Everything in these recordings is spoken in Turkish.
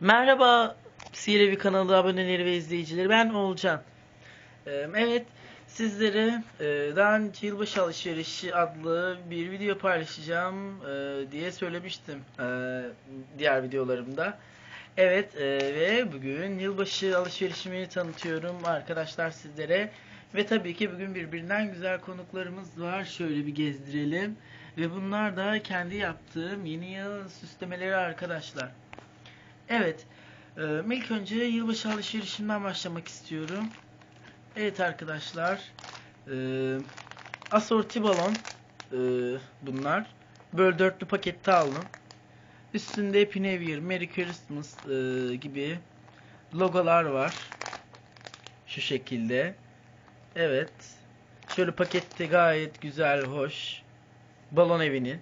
Merhaba Sirevi kanalı aboneleri ve izleyicileri. Ben Olcan. Ee, Evet, sizlere e, daha önce yılbaşı alışverişi adlı bir video paylaşacağım e, diye söylemiştim e, diğer videolarımda. Evet ve bugün yılbaşı alışverişimi tanıtıyorum arkadaşlar sizlere. Ve tabii ki bugün birbirinden güzel konuklarımız var. Şöyle bir gezdirelim. Ve bunlar da kendi yaptığım yeni yıl süslemeleri arkadaşlar. Evet. e, ilk önce yılbaşı alışverişinden başlamak istiyorum. Evet arkadaşlar. E, asorti balon e, bunlar. Böyle dörtlü pakette aldım. Üstünde Happy New Year, Merry Christmas e, gibi logolar var. Şu şekilde. Evet. Şöyle pakette gayet güzel, hoş. Balon evinin.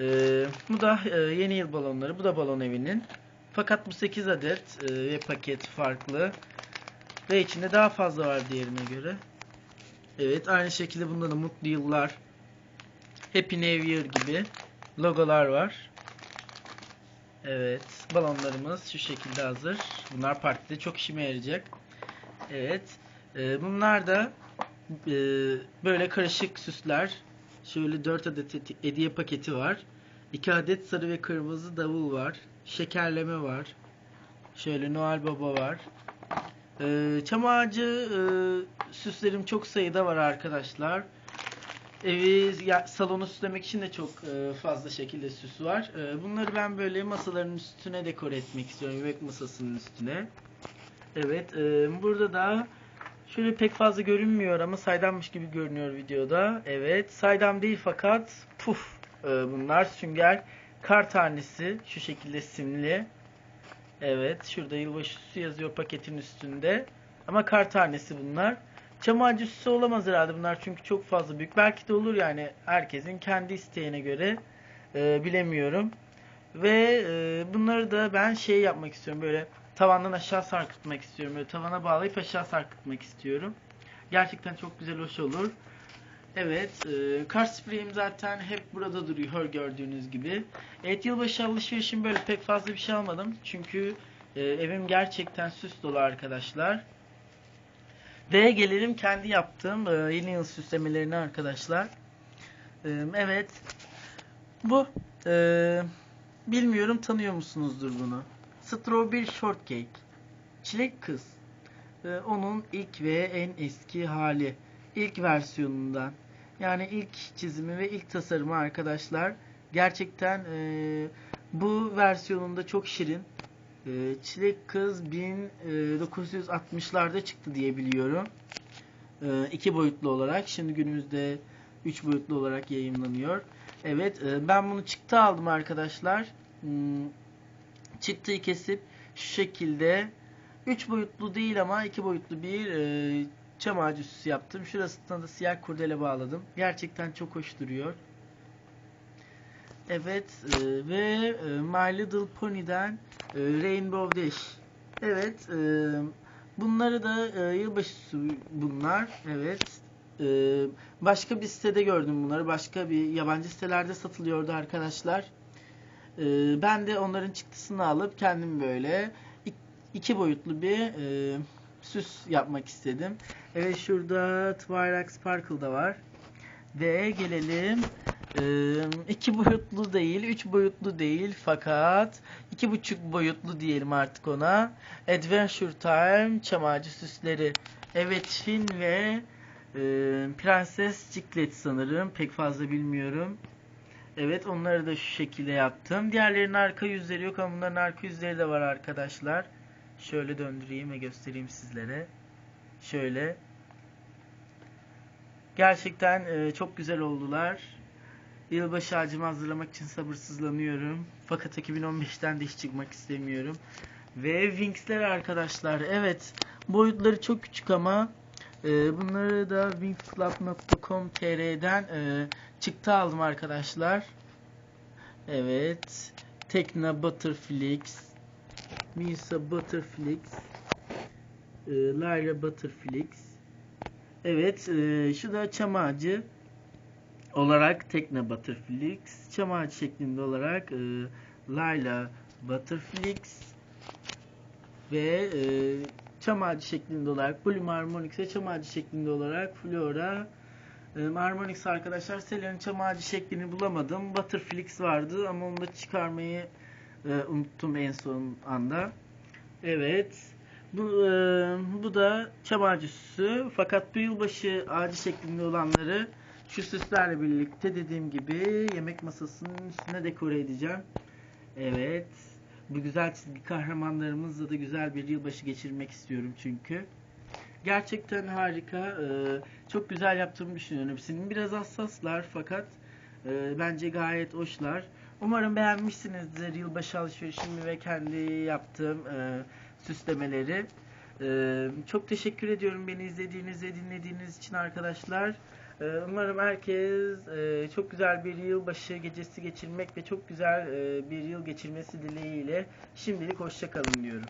Ee, bu da e, yeni yıl balonları. Bu da balon evinin. Fakat bu 8 adet e, ve paket farklı. Ve içinde daha fazla var diğerine göre. Evet aynı şekilde bunda da mutlu yıllar, Happy New Year gibi logolar var. Evet balonlarımız şu şekilde hazır. Bunlar partide çok işime yarayacak. Evet e, bunlar da e, böyle karışık süsler. Şöyle 4 adet hedi- hediye paketi var. 2 adet sarı ve kırmızı davul var. Şekerleme var. Şöyle Noel Baba var. Ee, çam ağacı e, süslerim çok sayıda var arkadaşlar. Evi, ya, salonu süslemek için de çok e, fazla şekilde süs var. E, bunları ben böyle masaların üstüne dekore etmek istiyorum. Yemek masasının üstüne. Evet, e, burada da Şöyle pek fazla görünmüyor ama saydammış gibi görünüyor videoda. Evet saydam değil fakat puf e, bunlar sünger kar tanesi şu şekilde simli. Evet şurada yılbaşı süsü yazıyor paketin üstünde. Ama kar tanesi bunlar. Çam ağacı süsü olamaz herhalde bunlar çünkü çok fazla büyük. Belki de olur yani herkesin kendi isteğine göre e, bilemiyorum. Ve e, bunları da ben şey yapmak istiyorum böyle tavandan aşağı sarkıtmak istiyorum. Böyle tavana bağlayıp aşağı sarkıtmak istiyorum. Gerçekten çok güzel hoş olur. Evet, e, kar spreyim zaten hep burada duruyor gördüğünüz gibi. Evet, yılbaşı alışverişim böyle pek fazla bir şey almadım. Çünkü e, evim gerçekten süs dolu arkadaşlar. Ve gelelim kendi yaptığım e, yeni yıl süslemelerine arkadaşlar. E, evet, bu e, bilmiyorum tanıyor musunuzdur bunu. Strawberry Shortcake. Çilek Kız. Ee, onun ilk ve en eski hali. İlk versiyonundan. Yani ilk çizimi ve ilk tasarımı arkadaşlar. Gerçekten e, bu versiyonunda çok şirin. E, Çilek Kız 1960'larda çıktı diye biliyorum. E, iki boyutlu olarak. Şimdi günümüzde 3 boyutlu olarak yayınlanıyor. Evet e, ben bunu çıktı aldım arkadaşlar. Hmm, çıktıyı kesip şu şekilde 3 boyutlu değil ama 2 boyutlu bir e, çam ağacı süsü yaptım. Şurasına da siyah kurdele bağladım. Gerçekten çok hoş duruyor. Evet e, ve e, My Little Pony'den e, Rainbow Dash. Evet e, bunları da e, yılbaşı süsü bunlar. Evet. E, başka bir sitede gördüm bunları. Başka bir yabancı sitelerde satılıyordu arkadaşlar. Ee, ben de onların çıktısını alıp kendim böyle ik- iki boyutlu bir e, süs yapmak istedim. Evet şurada Twilight Sparkle da var. Ve gelelim e, iki boyutlu değil, üç boyutlu değil fakat iki buçuk boyutlu diyelim artık ona. Adventure Time çam ağacı süsleri. Evet Finn ve e, Prenses Ciklet sanırım. Pek fazla bilmiyorum. Evet onları da şu şekilde yaptım. Diğerlerinin arka yüzleri yok ama bunların arka yüzleri de var arkadaşlar. Şöyle döndüreyim ve göstereyim sizlere. Şöyle. Gerçekten e, çok güzel oldular. Yılbaşı ağacımı hazırlamak için sabırsızlanıyorum. Fakat 2015'ten de hiç çıkmak istemiyorum. Ve Wings'ler arkadaşlar. Evet boyutları çok küçük ama e, bunları da wingsclub.com.tr'den e, çıktı aldım arkadaşlar. Evet. Tekna Butterflix. Misa Butterflix. E, Lyra Butterflix. Evet. E, şu da çam ağacı olarak Tekna Butterflix. Çam ağacı şeklinde olarak e, Layla, Butterflix ve e, çam ağacı şeklinde olarak Bloom Harmonix ve çam ağacı şeklinde olarak Flora e, Harmonix arkadaşlar Sela'nın çam ağacı şeklini bulamadım. Butterflix vardı ama onu da çıkarmayı e, unuttum en son anda. Evet. Bu, e, bu da çam ağacı süsü. Fakat bu yılbaşı ağacı şeklinde olanları şu süslerle birlikte dediğim gibi yemek masasının üstüne dekore edeceğim. Evet. Bu güzel çizgi kahramanlarımızla da güzel bir yılbaşı geçirmek istiyorum çünkü. Gerçekten harika. Ee, çok güzel yaptığımı düşünüyorum hepsinin. Biraz hassaslar fakat e, bence gayet hoşlar. Umarım beğenmişsinizdir yılbaşı alışverişimi ve kendi yaptığım e, süslemeleri. E, çok teşekkür ediyorum beni izlediğiniz ve dinlediğiniz için arkadaşlar. E, umarım herkes e, çok güzel bir yılbaşı gecesi geçirmek ve çok güzel bir yıl geçirmesi dileğiyle şimdilik hoşçakalın diyorum.